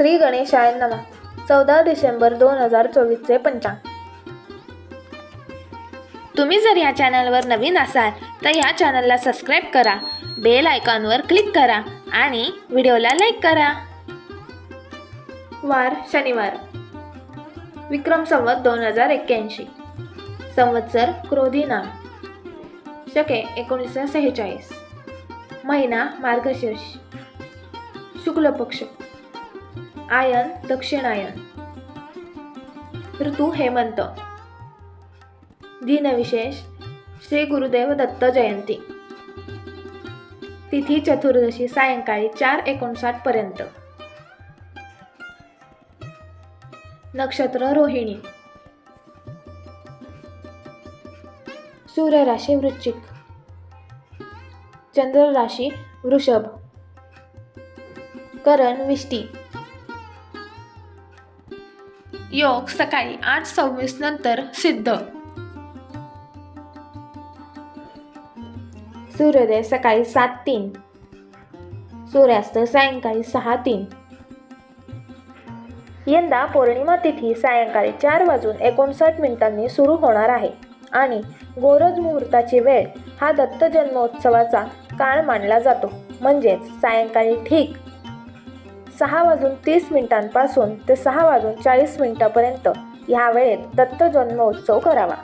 श्री गणेशाय नमा. चौदा डिसेंबर दोन हजार चोवीसचे पंचांग. तुम्ही जर या चॅनलवर नवीन असाल तर या चॅनलला सबस्क्राईब करा बेल आयकॉनवर क्लिक करा आणि व्हिडिओला लाईक करा. वार शनिवार. विक्रम संवत दोन हजार एक्क्याऐंशी. संवत्सर क्रोधी नाम. शके एकोणीसशे सेहेचाळीस. महिना मार्गशीर्ष. शुक्ल पक्ष. आयन दक्षिणायन ऋतू हेमंत. दिनविशेष श्री गुरुदेव दत्त जयंती. तिथी चतुर्दशी सायंकाळी चार एकोणसाठ पर्यंत. नक्षत्र रोहिणी. सूर्य राशी वृश्चिक. चंद्र राशी वृषभ. करण विष्टी. योग सकाळी आठ सव्वीस नंतर सिद्ध. सूर्योदय सकाळी सात तीन. सूर्यास्त सायंकाळी सहा तीन. यंदा पौर्णिमा तिथी सायंकाळी चार वाजून एकोणसाठ मिनिटांनी सुरू होणार आहे आणि गोरज मुहूर्ताची वेळ हा दत्त जन्मोत्सवाचा काळ मानला जातो. म्हणजेच सायंकाळी ठीक सहा वाजून तीस मिनिटांपासून ते सहा वाजून चाळीस मिनिटापर्यंत ह्या वेळेत दत्त जन्मोत्सव करावा.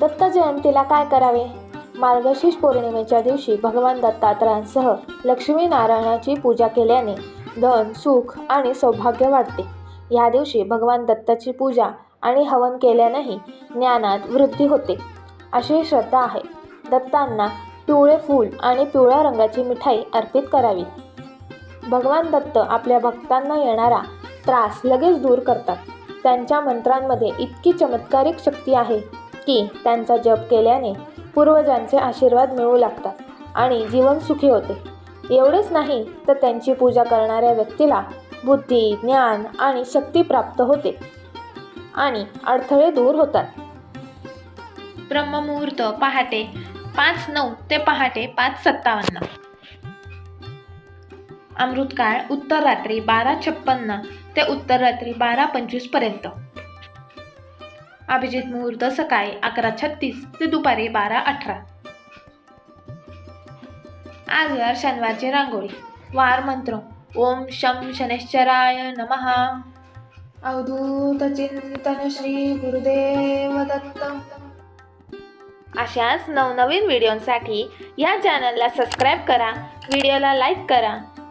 दत्त जयंतीला काय करावे? मार्गशीर्ष पौर्णिमेच्या दिवशी भगवान दत्तात्रयांसह लक्ष्मीनारायणाची पूजा केल्याने धन सुख आणि सौभाग्य वाढते. ह्या दिवशी भगवान दत्ताची पूजा आणि हवन केल्यानेही ज्ञानात वृद्धी होते. अशी श्रद्धा आहे. दत्तांना पिवळे फूल आणि पिवळ्या रंगाची मिठाई अर्पित करावी. भगवान दत्त आपल्या भक्तांना येणारा त्रास लगेच दूर करतात. त्यांच्या मंत्रांमध्ये इतकी चमत्कारिक शक्ती आहे की त्यांचा जप केल्याने पूर्वजांचे आशीर्वाद मिळू लागतात आणि जीवन सुखी होते. एवढेच नाही तर त्यांची पूजा करणाऱ्या व्यक्तीला बुद्धी ज्ञान आणि शक्ती प्राप्त होते आणि अडथळे दूर होतात. ब्रह्ममुहूर्त पहाटे पाच नऊ ते पहाटे पाच सत्तावन्न. अमृतकाळ उत्तर रात्री बारा छप्पन्न ते उत्तर रात्री बारा पंचवीसपर्यंत. अभिजित मुहूर्त सकाळी अकरा छत्तीस ते दुपारी बारा अठरा. आजवर शनिवारची रांगोळी. वार मंत्र. ओम शम शनेश्चराय नमः. अवधूत चिंतन श्री गुरुदेव दत्त. अशाच नवनवीन व्हिडिओंसाठी या चॅनलला सबस्क्राईब करा. व्हिडिओला लाईक करा.